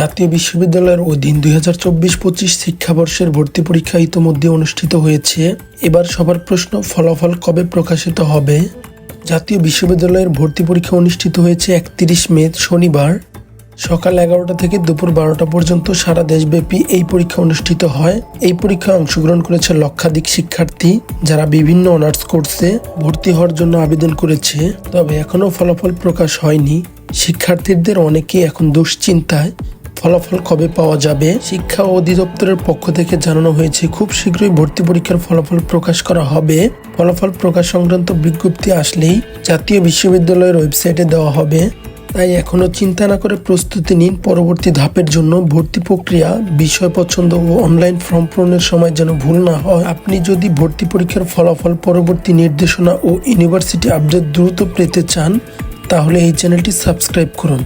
জাতীয় বিশ্ববিদ্যালয়ের অধীন দুই হাজার চব্বিশ পঁচিশ শিক্ষাবর্ষের ভর্তি পরীক্ষা ইতোমধ্যে অনুষ্ঠিত হয়েছে। এবার সবার প্রশ্ন, ফলাফল কবে প্রকাশিত হবে? জাতীয় বিশ্ববিদ্যালয়ের ভর্তি পরীক্ষা অনুষ্ঠিত হয়েছে একত্রিশ মে, শনিবার। সকাল এগারোটা থেকে দুপুর বারোটা পর্যন্ত সারা দেশব্যাপী এই পরীক্ষা অনুষ্ঠিত হয়। এই পরীক্ষায় অংশগ্রহণ করেছে লক্ষাধিক শিক্ষার্থী, যারা বিভিন্ন অনার্স কোর্সে ভর্তি হওয়ার জন্য আবেদন করেছে। তবে এখনও ফলাফল প্রকাশ হয়নি। শিক্ষার্থীদের অনেকেই এখন দুশ্চিন্তায়। ফলাফল কবে পাওয়া যাবে? শিক্ষা অধিদপ্তরের পক্ষ থেকে জানানো হয়েছে, খুব শীঘ্রই ভর্তি পরীক্ষার ফলাফল প্রকাশ করা হবে। ফলাফল প্রকাশ সংক্রান্ত বিজ্ঞপ্তি আসলেই জাতীয় বিশ্ববিদ্যালয়ের ওয়েবসাইটে দেওয়া হবে। তাই এখনও চিন্তা না করে প্রস্তুতি নিন, পরবর্তী ধাপের জন্য ভর্তি প্রক্রিয়া, বিষয় পছন্দ ও অনলাইন ফর্ম পূরণের সময় যেন ভুল না হয়। আপনি যদি ভর্তি পরীক্ষার ফলাফল পরবর্তী নির্দেশনা ও ইউনিভার্সিটি আপডেট দ্রুত পেতে চান, তাহলে এই চ্যানেলটি সাবস্ক্রাইব করুন।